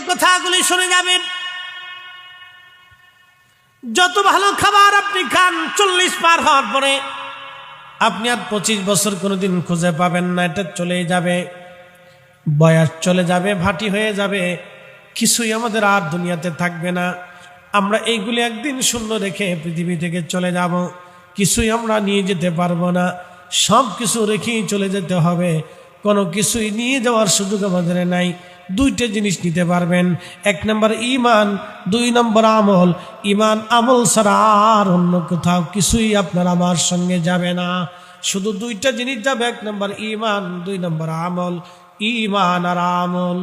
দিয়ে কথাগুলি শুনে যাবেন। যত ভালো খাবার আপনি খান, চল্লিশ পার হওয়ার পরে আপনি আর পঁচিশ বছর কোনোদিন খুঁজে পাবেন না, এটা চলেই যাবে। বয়স চলে যাবে, ভাটি হয়ে যাবে। কিছুই আমাদের আর দুনিয়াতে থাকবে না। আমরা এইগুলি একদিন শূন্য রেখে পৃথিবী থেকে চলে যাব। কিছুই আমরা নিয়ে যেতে পারব না। সব কিছু রেখেই চলে যেতে হবে। কোনো কিছুই নিয়ে যাওয়ার সুযোগ আমাদের নাই। দুইটা জিনিস নিতে পারবেন। এক নম্বর ইমান দুই নম্বর আমল। ইমান আমল ছাড়া আর অন্য কোথাও কিছুই আপনার আমার সঙ্গে যাবে না। শুধু দুইটা জিনিস যাবে, এক নম্বর ইমান দুই নম্বর আমল। ইমান আর আমল।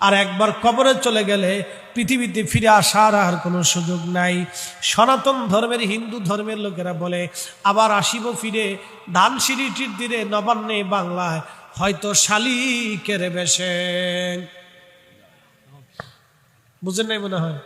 আর একবার কবরে চলে গেলে পৃথিবীতে ফিরে আসার আর কোনো সুযোগ নাই। সনাতন ধর্মের, হিন্দু ধর্মের লোকেরা বলে, আবার আসিব ফিরে ধানসিঁড়িটির দিনে নবান্নে বাংলায় হয়তো শালিকের বেশে। বুঝেন নাই মনে হয়?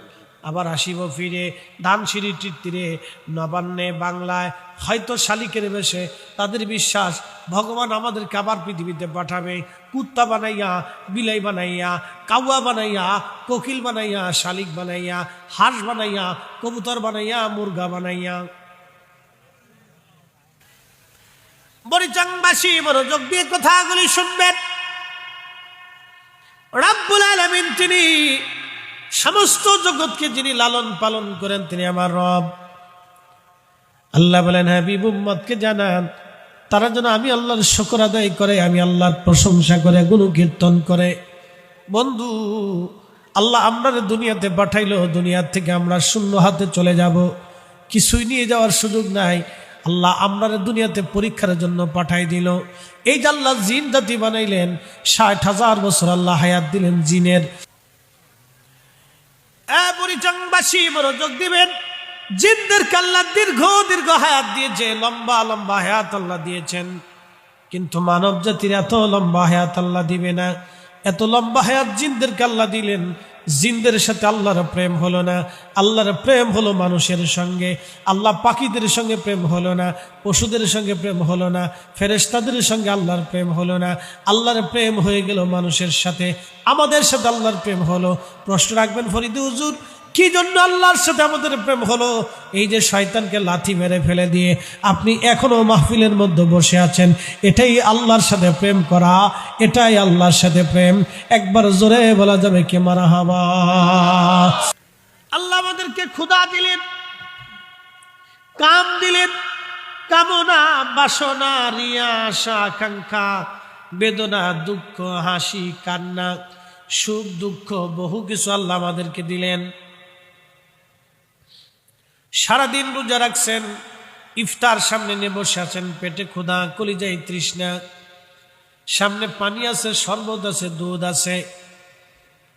আবার আসিব ফিরে ধানসিঁড়িটির তীরে নবান্নে, বাংলায়, হয়তো শালিকের বেশে। তাদের বিশ্বাস, ভগবান আমাদেরকে আবার পৃথিবীতে পাঠাবে। কুত্তা বানাইয়া, বিলাই বানাইয়া, কাউয়া বানাইয়া, কোকিল বানাইয়া, শালিক বানাইয়া, হাঁস বানাইয়া, কবুতর বানাইয়া, মুরগা বানাইয়া। বরিচাংবাসী মনোযোগ দিয়ে কথাগুলি শুনবেন। রাব্বুল আলমিন তিনি সমস্ত জগৎকে যিনি লালন পালন করেন, তিনি আমার রব। আল্লাহ বলেন, হাবিব উম্মদকে জানান, তারা যেন আমি আল্লাহর শকর আদায় করে, আমি আল্লাহর প্রশংসা করে গুরু কীর্তন করে। বন্ধু, আল্লাহ আমরা দুনিয়াতে পাঠাইলো দুনিয়ার থেকে আমরা শূন্য হাতে চলে যাব। কিছুই নিয়ে যাওয়ার সুযোগ নাই। আল্লাহ আমরা দুনিয়াতে পরীক্ষার জন্য পাঠাই দিল। এই যে আল্লাহ জিন জাতি বানাইলেন, ষাট হাজার বছর আল্লাহ হায়াত দিলেন জিনের। দীর্ঘ দীর্ঘ হায়াত দিয়েছে, লম্বা লম্বা হায়াত আল্লাহ দিয়েছেন। কিন্তু মানব জাতির এত লম্বা হায়াত আল্লাহ দিবে না। এত লম্বা হায়াত দিলেন জিনদের সাথে আল্লাহর প্রেম হলো না। আল্লাহর প্রেম হলো মানুষের সঙ্গে। আল্লাহ পাখিদের সঙ্গে প্রেম হলো না, পশুদের সঙ্গে প্রেম হলো না ফেরেস্তাদের সঙ্গে আল্লাহর প্রেম হলো না। আল্লাহর প্রেম হয়ে গেল মানুষের সাথে। আমাদের সাথে আল্লাহর প্রেম হলো। প্রশ্ন রাখবেন ফরিদি হুজুর কি জন্য আল্লাহর সাথে আমাদের প্রেম হলো? এই যে শয়তানকে লাথি মেরে ফেলে দিয়ে আপনি এখনও মাহফিলের মধ্যে বসে আছেন, এটাই আল্লাহর সাথে প্রেম করা, এটাই আল্লাহর সাথে প্রেম। একবার জোরে বলা যাবে কে মারা হাবা? আল্লাহ আমাদেরকে ক্ষুদা দিলেন, কাম দিলেন, কামনা, বাসনা, রিয়া, আশা, আকাঙ্ক্ষা, বেদনা, দুঃখ, হাসি, কান্না, সুখ, দুঃখ, বহু কিছু আল্লাহ আমাদেরকে দিলেন। সারাদিন রোজা রাখছেন, ইফতার সামনে নিয়ে বসে আছেন, পেটে ক্ষুধা কলিজাই তৃষ্ণা, সামনে পানি আছে, শরবত আছে, দুধ আছে,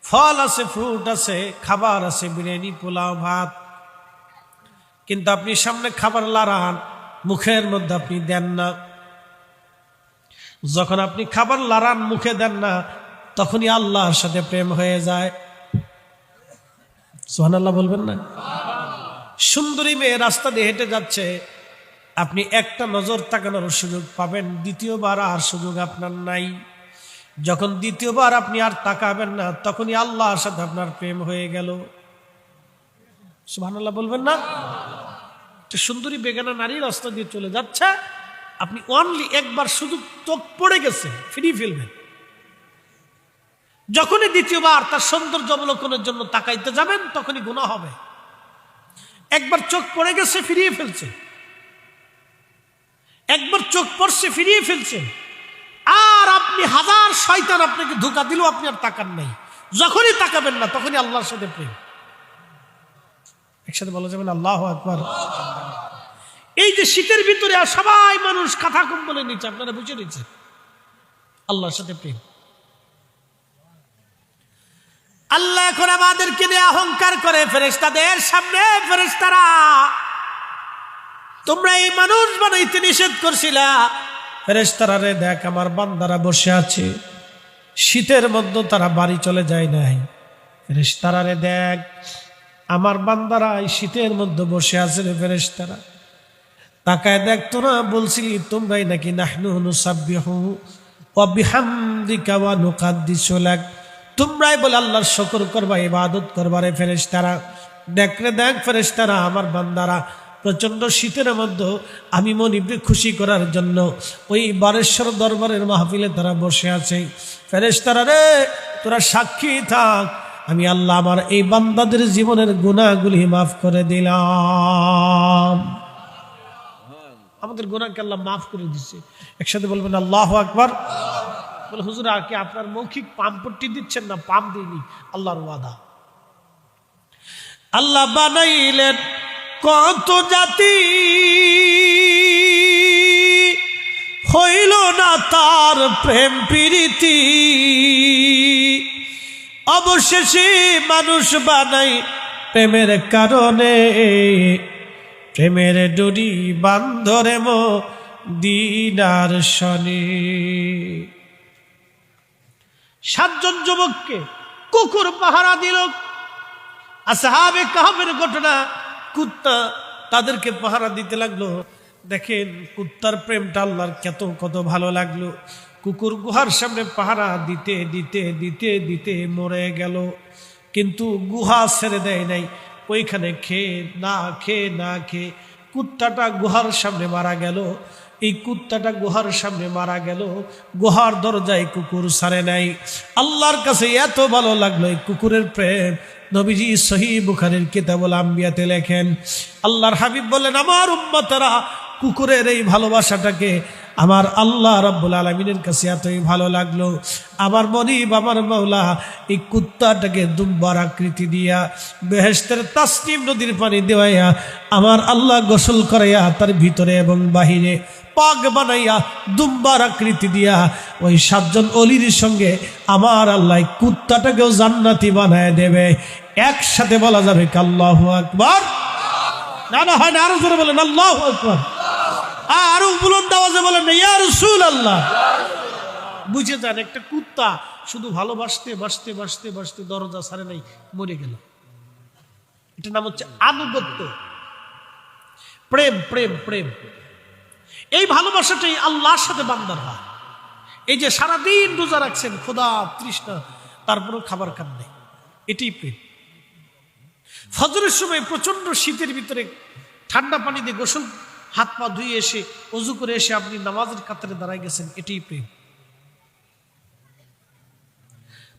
ফল আছে, ফ্রুট আছে, খাবার আছে, বিরিয়ানি, পোলাও, ভাত। কিন্তু আপনি সামনে খাবার লাড়ান মুখের মধ্যে আপনি দেন না। যখন আপনি খাবার লাড়ান মুখে দেন না, তখনই আল্লাহর সাথে প্রেম হয়ে যায়। সোহান আল্লাহ বলবেন না? সুন্দরী মেয়ে রাস্তা দিয়ে হেঁটে যাচ্ছে। আপনি একটা নজর তাকানোর সুযোগ পাবেন, দ্বিতীয়বার আর সুযোগ আপনার নাই। যখন দ্বিতীয়বার আপনি আর তাকাবেন না, তখনই আল্লাহর সাথে আপনার প্রেম হয়ে গেল। সুবহানাল্লাহ বলবেন না? সুন্দরী বেগানা নারী রাস্তা দিয়ে চলে যাচ্ছে। আপনি অনলি একবার শুধু চোখ পড়ে গেছে, ফিরিয়ে ফেলবেন। যখনই দ্বিতীয়বার তার সৌন্দর্য অবলোকনের জন্য তাকাইতে যাবেন, তখনই গুণা হবে। একবার চোখ পড়ে গেছে, ফিরিয়ে ফেলছে। একবার চোখ পড়ছে, ফিরিয়ে ফেলছে। আর আপনি হাজার শয়তান আপনাকে ধোকা দিল, আপনি আর তাকান নাই। যখনই তাকাবেন না, তখনই আল্লাহর সাথে প্রেম। একসাথে বলা যাবে আল্লাহ আকবার। এই যে শীতের ভিতরে সবাই মানুষ কাঁথা কম্বলে নিচ্ছে আপনারা বুঝে নিচ্ছেন। আল্লাহর সাথে প্রেম। আল্লাহ এখন আমাদেরকে নিয়ে অহংকার করে ফেরেস্তাদের সামনে ফেরেস্তারা তোমরা এই মানুষ বানাইতে নিষেধ করছিলা। ফেরেস্তারা রে, দেখ আমার বান্দারা বসে আছে। শীতের মধ্যে তারা বাড়ি চলে যায় নাই। ফেরেস্তারা রে, দেখ আমার বান্দারা এই শীতের মধ্যে বসে আছে রে ফেরেস্তারা তাকায় দেখ তোরা বলছিলি তোমরাই নাকি নাহনু নুসাব্বিহু। ওয়া বিহামদিকা ওয়া নুকাদ্দিসু লাক। তোমরাই বলে আল্লাহর শকর করবা, ইবাদত করবা রে ফেরেশতারা। দেখ রে, দেখ ফেরেশতারা, আমার বান্দারা প্রচণ্ড শীতের মধ্যে আমি মনিবকে খুশি করার জন্য ওই বারেশ্বর দরবারের মাহফিলে তারা বসে আছে। ফেরেশতারা রে, তোরা সাক্ষী থাক, আমি আল্লাহ আমার এই বান্দাদের জীবনের গুণাগুলি মাফ করে দিলাম। আমাদের গুণাকে আল্লাহ মাফ করে দিচ্ছে একসাথে বলবেন, আল্লাহ আকবার। বলে, হুজুর আর কি আপনার মৌখিক পাম্পট্টি দিচ্ছেন না পাম দিইনি আল্লাহর ওয়াদা। আল্লাহ বানাইলেন কত জাতি। হইল না তার প্রেম প্রীতি। অবশেষে মানুষ বানাই প্রেমের কারণে। প্রেমের ডুরি বান্ধরে মো দিনার শনি। সাতজন যুবককে কুকুর পাহারা দিল। আসাহাবে কাহাবের ঘটনা, কুত্তা তাদেরকে পাহারা দিতে লাগল। দেখেন, কুত্তার প্রেমটা আল্লাহর কত কত ভালো লাগল। কুকুর গুহার সামনে পাহারা দিতে দিতে দিতে দিতে মরে গেল। কিন্তু গুহা ছেড়ে দেয় নাই। ওইখানে খেয়ে, না খেয়ে না খেয়ে কুত্তাটা গুহার সামনে মারা গেল। এই কুত্তাটা গুহার সামনে মারা গেল। গুহার দরজায় কুকুর সারে নাই। আল্লাহর কাছে এত ভালো লাগল এই কুকুরের প্রেম। নবীজি সহি বুখারের কিতাবুল আম্বিয়াতে লেখেন, আল্লাহর হাবিব বলেন, আমার উম্মতারা কুকুরের এই ভালোবাসাটাকে আমার আল্লাহ রব্বুল আলমিনের কাছে এতই ভালো লাগল। আমার মনিব আমার মৌলা এই কুত্তাটাকে দুম্বার আকৃতি দিয়া বেহেস্তের তাসনিম নদীর পানি দেওয়াইয়া আমার আল্লাহ গোসল করাইয়া তার ভিতরে এবং বাহিরে পাক বানাইয়া দুম্বার আকৃতি দিয়া ওই সাতজন অলির সঙ্গে আমার আল্লাহ কুত্তাটাকেও জান্নাতি বানায় দেবে। একসাথে বলা যাবে কাল্লাহ আকবার? না না, হয় না, আরও জোরে বলেন, আল্লাহ আকবার। আরও বুলন্দ আওয়াজে বলেন আল্লাহ বুঝে যান, একটা কুত্তা শুধু ভালোবাসতে, বাসতে বাসতে বাসতে দরজা সারে নাই, মরে গেল। এটার নাম হচ্ছে আনুগত্য। প্রেম প্রেম প্রেম। এই ভালোবাসাটাই আল্লাহর সাথে বান্দার হয়। এই যে সারাদিন রোজা রাখছেন, খোদা তৃষ্ণা, তারপরেও খাবার খান নেই। এটাই প্রেম। ফজরের সময় প্রচণ্ড শীতের ভিতরে ঠান্ডা পানি দিয়ে গোসল হাত পা ধুয়ে এসে অজু করে এসে আপনি নামাজের কাতারে দাঁড়ায় গেছেন, এটাই প্রেম।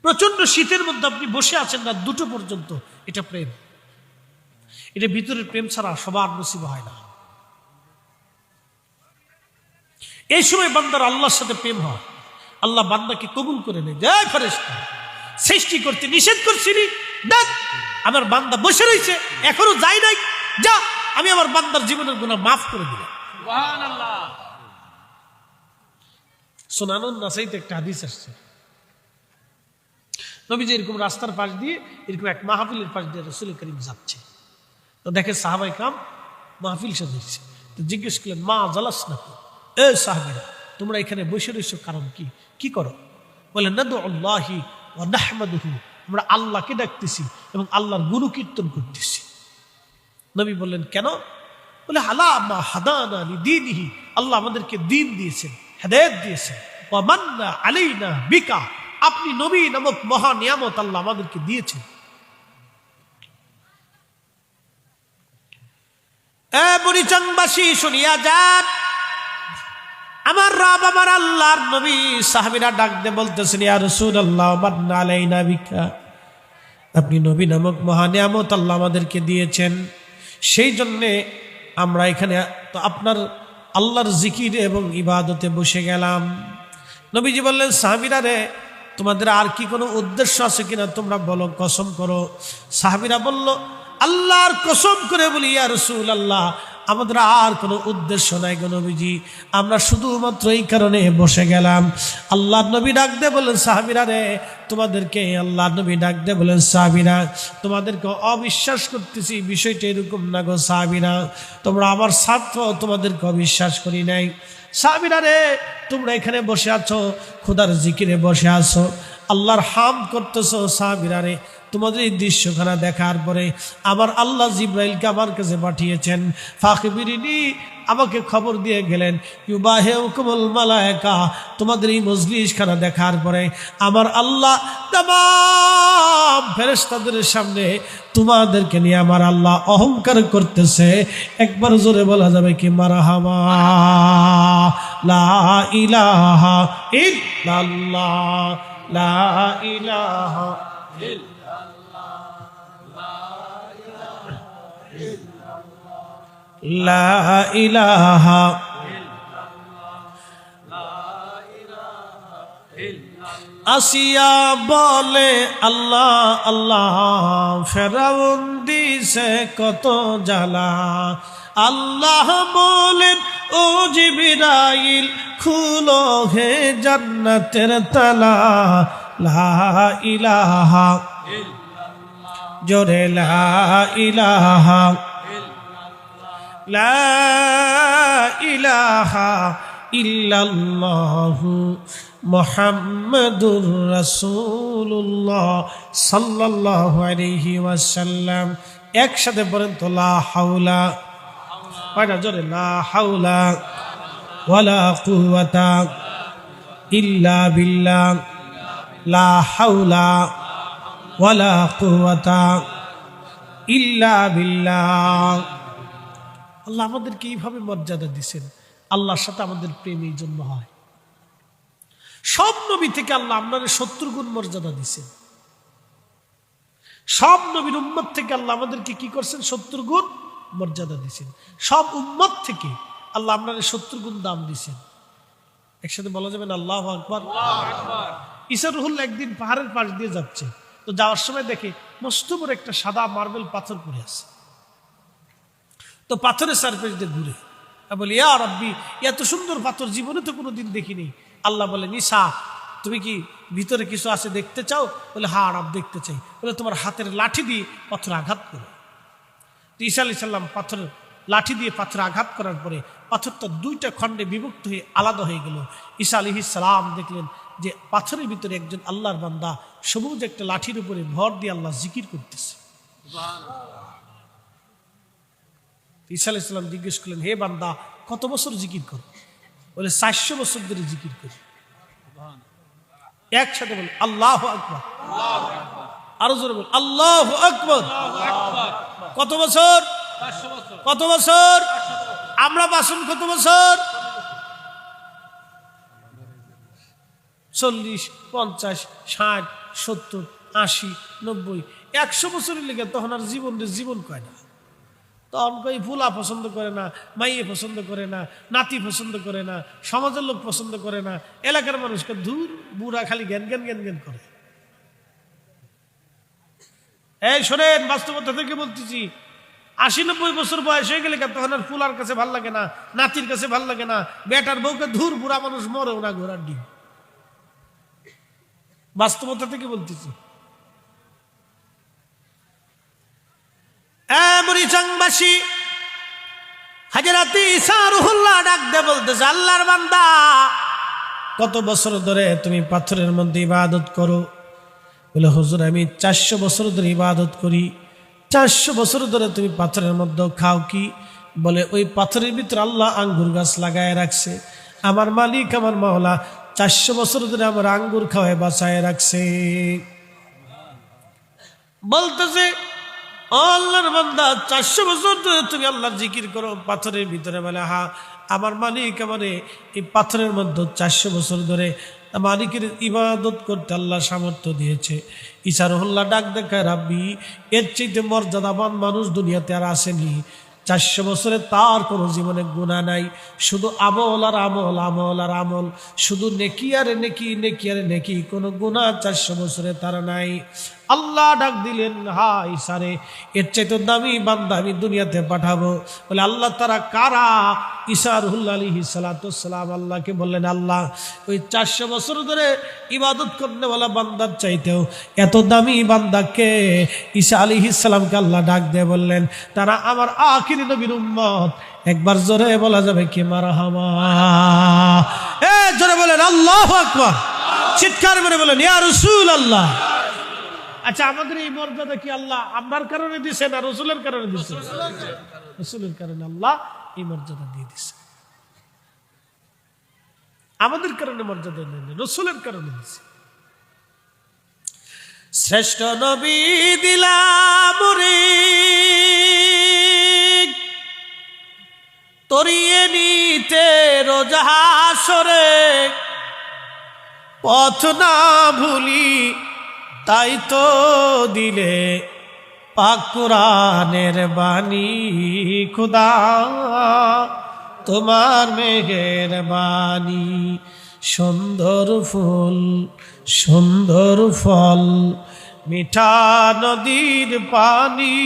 প্রচণ্ড শীতের মধ্যে আপনি বসে আছেন না দুটো পর্যন্ত, এটা প্রেম। এটা ভিতরের প্রেম ছাড়া সবার নসিব হয় না। এই সময় বান্দার আল্লাহর সাথে প্রেম হয়। আল্লাহ বান্দাকে কবুল করে নেয়। জয় ফেরেস্তা সৃষ্টি করতে নিষেধ করছিনি দেখ, আমার বান্দা বসে রয়েছে, এখনও যাই নাই, যা। আমি আমার বান্দার জীবনের গুণা মাফ করে দিলাম। সোনানুন নাসাইতে একটা হাদিস আসছে। নবীজি এরকম রাস্তার পাশ দিয়ে এরকম এক মাহফিলের পাশ দিয়ে রসুল করিম যাচ্ছে। তো দেখে সাহাবাই কাম মাহফিল সাজিয়েছে। তো জিজ্ঞেস করলেন মা জালাস না এ সাহাবিরা তোমরা এখানে বসে রয়েছো কারণ কি? কি করো? বলে নদু আল্লাহি ও নাহমাদুহু আমরা আল্লাহকে ডাকতেছি এবং আল্লাহর গুরু কীর্তন করতেছি। নবী বললেন, কেন? বলে হালা হাদানা দিনহি আল্লাহ আমাদেরকে দিন দিয়েছেন, হেদায়ত দিয়েছেন। বিকা, আপনি নবী নামক মহা নিয়ামত আল্লাহ আমাদেরকে দিয়েছেন। আলাইনা আপনি নবী নামক মহা নিয়ামত আল্লাহ আমাদেরকে দিয়েছেন। সেই জন্যে আমরা এখানে তো আপনার আল্লাহর জিকির এবং ইবাদতে বসে গেলাম। নবীজি বললেন, সাহাবিরা রে, তোমাদের আর কি কোনো উদ্দেশ্য আছে কিনা তোমরা বলো, কসম করো। সাহাবিরা বলল, আল্লাহর কসম করে বলি, ইয়া রসুল আল্লাহ আমাদের আর কোনো উদ্দেশ্য নাই গো নবীজি। আমরা শুধুমাত্র এই কারণে বসে গেলাম। আল্লাহ নবী ডাক দে বলেন সাহাবিরা রে, তোমাদেরকে আল্লাহ নবী ডাক দে বলেন সাহাবিরা, তোমাদেরকে অবিশ্বাস করতেছি, বিষয়টা এরকম না গো সাহাবিরা। তোমরা আমার ছাত্র তোমাদেরকে অবিশ্বাস করি নাই। সাহাবিরা রে, তোমরা এখানে বসে আছো, খোদার জিকিরে বসে আছো, আল্লাহর হাম করতেছ সাবিরারে তোমাদের এই দৃশ্যখানা দেখার পরে আমার আল্লাহ জিব্রাইলকে আমার কাছে পাঠিয়েছেন। ফাঁকিবিরিনি আমাকে খবর দিয়ে গেলেন ইউবাহে হুকুমুল মালায়কা তোমাদের এই মজলিসখানা দেখার পরে আমার আল্লাহ তাম ফেরেশতাদের সামনে তোমাদেরকে নিয়ে আমার আল্লাহ অহংকার করতেছে। একবার জোরে বলা যাবে কি মারাহামা লা ইলাহা ইল্লাল্লাহ, লা ইলাহা লা ইলাহা আসিয়া বলে আল্লাহ আল্লাহ, ফেরাউন দিছে কত জ্বালা। আল্লাহ বলেন, ও জিবিরাইল, খুলো হে জান্নাতের তালা। লা ইলাহা জোরে লা ইলাহা লা ইলাহা মুহাম্মাদুর রাসূলুল্লাহ সাল্লাল্লাহু ওয়াসাল্লাম। একসাথে বলেন তো, লা হাওলা। কয়টা? জোরে, লা হাওলা ওয়ালা কুওয়াতা ইল্লা বিল্লাহ। লা ওয়ালা কুওয়াতা ইল্লা বিল্লাহ আল্লাহ আমাদেরকে এইভাবে মর্যাদা দিছেন। আল্লাহর সাথে আমাদের প্রেম এই জন্য হয়। সব নবী থেকে আল্লাহ আপনাদের সত্তর গুণ মর্যাদা দিছেন। সব নবীর উম্মত থেকে আল্লাহ আমাদেরকে কি করছেন? সত্তর গুণ মর্যাদা দিছেন। সব উম্মত থেকে আল্লাহ আপনাদের সত্তর গুণ দাম দিছেন। একসাথে বলা যাবে না আল্লাহ আকবর। ইসা রুহুল একদিন পাহাড়ের পাশ দিয়ে যাচ্ছে। তো যাওয়ার সময় দেখে মস্ত একটা সাদা মার্বেল পাথর পড়ে আছে। তো পাথরের সারফেস দিয়ে ঘুরে। বলি, ইয়া রব্বি, এত সুন্দর পাথর, জীবনে তো কোনোদিন দেখিনি। আল্লাহ বলে নিশা তুমি কি ভিতরে কিছু আছে দেখতে চাও? বলে হা আরব দেখতে চাই। বলে, তোমার হাতের লাঠি দিয়ে পাথর আঘাত করো। তো ঈসা আলি সাল্লাম পাথর, লাঠি দিয়ে পাথর আঘাত করার পরে পাথরটা দুইটা খণ্ডে বিভক্ত হয়ে আলাদা হয়ে গেল। ঈসা আলি সালাম দেখলেন যে পাথরের ভিতরে একজন আল্লাহর বান্দা সবুজ একটা লাঠির উপরে ভর দিয়ে আল্লাহ জিকির করতেছে। ঈসা আলি সাল্লাম জিজ্ঞেস করলেন, হে বান্দা, কত বছর জিকির কর? বলে, চারশো বছর ধরে জিকির করি। একসাথে বল, আল্লাহ আকবর। আরও জোরে বল, আল্লাহ আকবর। কত বছর? কত বছর? আমরা বাসন কত বছর? চল্লিশ, পঞ্চাশ, ষাট, সত্তর, আশি, নব্বই, একশো বছরের লেগে তখন আর জীবন জীবন কয় না। তখন কই ফুলা পছন্দ করে না, মাইয়ে পছন্দ করে না, নাতি পছন্দ করে না, সমাজের লোক পছন্দ করে না, এলাকার মানুষকে দূর বুড়া খালি জ্ঞান জ্ঞান জ্ঞান জ্ঞান করে। এই শোনেন, বাস্তবতা থেকে বলতেছি, আশি, নব্বই বছর বয়স হয়ে গেলে তখন আর ফুলার কাছে ভালো লাগে না, নাতির কাছে ভালো লাগে না, বেটার বউকে ধুর, বুড়া মানুষ মরেও না ঘোরার ডিম। বাস্তবতা থেকে বলতেছি। মরিচাংবাসী, হাজারাতি বলতেছে, আল্লাহর বান্দা, কত বছর ধরে তুমি পাথরের মধ্যে ইবাদত করো? বলে, হুজুর, আমি চারশো বছর ধরে ইবাদত করি। চারশো বছর ধরে তুমি পাথরের মধ্যে খাও কি? বলে, ওই পাথরের ভিতরে আল্লাহ আঙ্গুর গাছ লাগায় রাখছে। আমার মালিক, আমার মাওলা চারশো বছর ধরে আমার আঙ্গুর খাওয়ায় বাঁচায় রাখছে। বলতেছে আল্লাহর বান্দা, চারশো বছর ধরে তুমি আল্লাহর জিকির করো, পাথরের ভিতরে বলে, হা, আমার মালিক আমারে এই পাথরের মধ্যে চারশো বছর ধরে মালিকের ইবাদত করতে আল্লাহ সামর্থ্য দিয়েছে। ইসারুল্লাহ ডাক দেখায়, রাব্বি, এর চাইতে মর্যাদাবান মানুষ দুনিয়াতে আর আসেনি। চারশো বছরে তার কোনো জীবনে গুণা নাই। শুধু আমল আর আমল আমল আর আমল। শুধু নেকি আর নেকি নেকি আর নেকি, কোনো গুণা চারশো বছরে তার নাই। আল্লাহ ডাক দিলেন হা ইসারে এর চাইতে দামি বান্দা আমি দুনিয়াতে পাঠাবো। বলে আল্লাহ তারা কারা? ইসারুল্লা আলী সালাতাম আল্লাহকে বললেন, আল্লাহ, ওই চারশো বছর ধরে ইবাদত করতে বলা বান্দার চাইতেও এত দামি বান্দাকে ঈসা আলী ইসালামকে আল্লাহ ডাক দিয়ে বললেন, তারা আমার আখিরি নবীর উম্মত। একবার জোরে বলা যাবে কি মারা হামা এ জোরে বলেন, আল্লাহ চিৎকার মেরে বলেন, ইয়া রসুল আল্লাহ আচ্ছা আমাদের এই মর্যাদা কি আল্লাহ? আপনার কারণে দিছে না রসুলের কারণে দিছে? রসুলের কারণে আল্লাহ এই মর্যাদা দিয়ে দিছে। আমাদের কারণে মর্যাদা নেই, রসুলের কারণে দিছে। শ্রেষ্ঠ নবী দিলাম তরিয়ে নিতে রোজাহাসরে পথ না ভুলি তাই তো দিলে পাকুরানের বাণী, খুদা। তোমার মেঘের বাণী, সুন্দর ফুল, সুন্দর ফল, মিঠা নদীর পানি,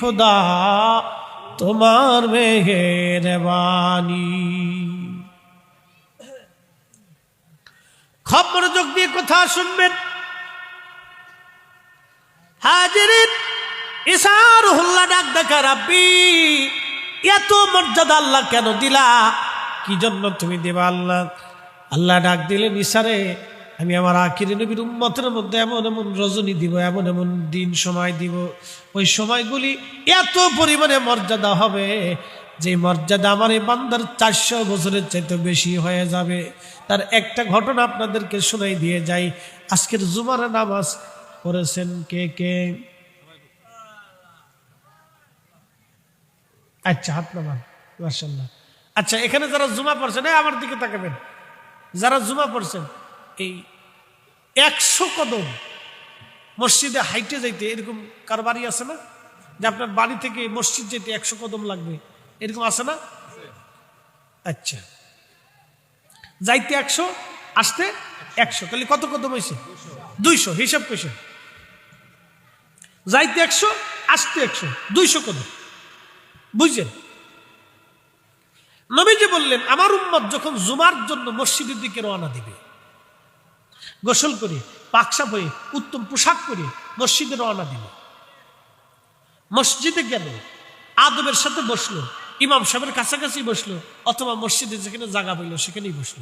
খুদা। তোমার মেঘের বাণী। খবর যোগ দিয়ে কথা শুনবেন। ইসার হুল্লা ডাক দেখা, রাব্বি, এত মর্যাদা আল্লাহ কেন দিলা? কি জন্য তুমি দেবা আল্লাহ? আল্লাহ ডাক দিলে ইসারে, আমি আমার আখির নবীর উম্মতের মধ্যে এমন এমন রজনী দিব, এমন এমন দিন সময় দিব। ওই সময়গুলি এত পরিমাণে মর্যাদা হবে যে মর্যাদা আমার এই বান্দার চারশো বছরের চাইতে বেশি হয়ে যাবে। তার একটা ঘটনা আপনাদেরকে শোনাই দিয়ে যাই। আজকের জুমার নামাজ পড়েছেন কে কে? আচ্ছা হাত নামান মার্শাল্লাহ আচ্ছা এখানে যারা জুমা পড়ছেন আমার দিকে তাকাবেন। যারা জুমা পড়ছেন, এই একশো কদম মসজিদে হাইটে যাইতে এরকম কার বাড়ি আছে না? যে আপনার বাড়ি থেকে মসজিদ যেতে একশো কদম লাগবে, এরকম আছে না? আচ্ছা। যাইতে একশো, আসতে একশো। তাহলে কত কদম হয়েছে দুইশো। হিসাব কইছে। যাইতে একশো, আসতে একশো। দুইশো কদম। বুঝছেন নবীজি বললেন, আমার উম্মত যখন জুমার জন্য মসজিদের দিকে রওনা দিবে, গোসল করে পাকসাপ হয়ে, উত্তম পোশাক পরে মসজিদে রওনা দিল মসজিদে গেল, আদবের সাথে বসল, ইমাম সাহেবের কাছাকাছি বসল, অথবা মসজিদে যেখানে জায়গা পেল, সেখানেই বসল।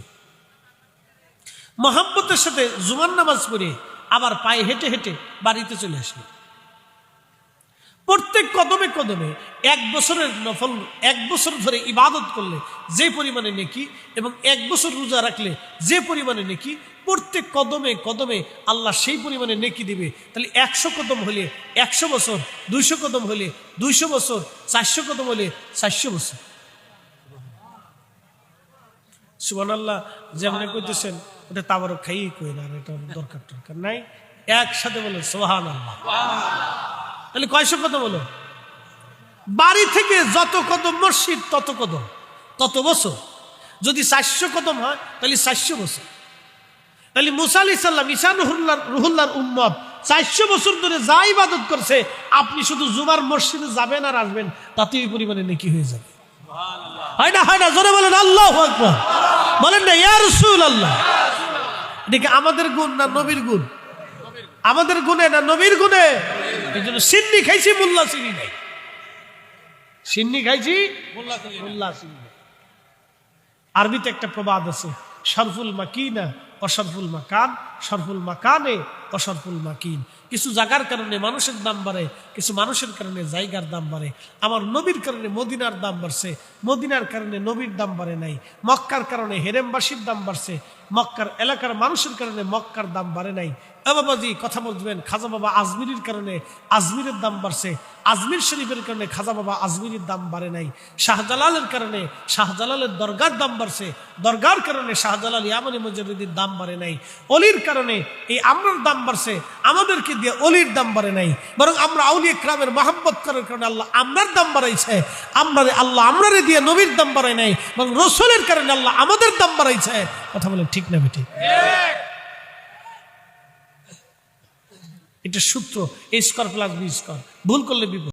মোহাম্মতের সাথে জুমার নামাজ পড়ে আবার পায়ে হেঁটে হেঁটে বাড়িতে চলে আসলো। প্রত্যেক কদমে কদমে এক বছরের নফল, এক বছর ধরে ইবাদত করলে যে পরিমাণে নেকি এবং এক বছর রোজা রাখলে যে পরিমাণে নেকি, প্রত্যেক কদমে কদমে আল্লাহ সেই পরিমাণে নেকি দিবে। তাহলে একশো কদম হলে একশো বছর, দুইশো কদম হলে দুইশো বছর, চারশো কদম হলে চারশো বছর। সুবান আল্লাহ যেমন কইতেছেন, ওটা তাবারও খাইয়ে কই না এটা দরকার টরকার নাই। একসাথে বলে সোহান আল্লাহ তাহলে কয়শো কদম হলো বাড়ি থেকে যত কদম মসজিদ তত কদম তত বছর। যদি চারশো কদম হয় তাহলে চারশো বছর। তাহলে মুসা আলি সাল্লাম ঈশান রুহুল্লার রুহুল্লার উম্মত চারশো বছর ধরে যা ইবাদত করছে আপনি শুধু জুমার মসজিদে যাবেন আর আসবেন তাতে ওই পরিমাণে নেকি হয়ে যাবে। হয় না হয় না জোরে বলেন আল্লাহ আকবার। বলেন না ইয়া রসুল আল্লাহ এদিকে আমাদের গুণ না নবীর গুণ? আমাদের গুণে না নবীর গুণে? এই জন্য সিন্নি খাইছি মোল্লা চিনি নাই। সিন্নি খাইছি মোল্লা চিনি নাই। আরবিতে একটা প্রবাদ আছে সরফুল মাকিনা অসরফুল মাকান সরফুল মাকানে অসরফুল মাকিন। কিছু জায়গার কারণে মানুষের দাম বাড়ে কিছু মানুষের কারণে জায়গার দাম বাড়ে। আমার নবীর কারণে মদিনার দাম বাড়ছে মদিনার কারণে নবীর দাম বাড়ে নাই। মক্কার কারণে হেরেমবাসীর দাম বাড়ছে মক্কার এলাকার মানুষের কারণে মক্কার দাম বাড়ে নাই। বাবাজি কথা বলবেন, খাজা বাবা আজমিরের কারণে আজমিরের দাম বাড়ছে। আজমির শরীফের কারণে খাজা বাবা আজমিরের দাম বাড়ে নাই। শাহজালালের কারণে, শাহজালালের দরগার দাম বাড়ছে। দরগার কারণে শাহজালাল ইয়ামানি মজরুদ্দির দাম বাড়ে নাই। অলির কারণে এই আমরার দাম বাড়ছে। আমাদেরকে দিয়ে অলির দাম বাড়ে নাই। বরং আমরা আউলিয়া ক্রামের মাহব্বত করার কারণে আল্লাহ আমরার দাম বাড়াইছে। আমরা আল্লাহ আমরারে দিয়ে নবীর দাম বাড়ায় নাই। বরং রসুলের কারণে আল্লাহ আমাদের দাম বাড়াইছে। কথা বলে ঠিক না বেটি এটা সূত্র এই স্কোয়ার প্লাস বি স্কোয়ার ভুল করলে বিপদ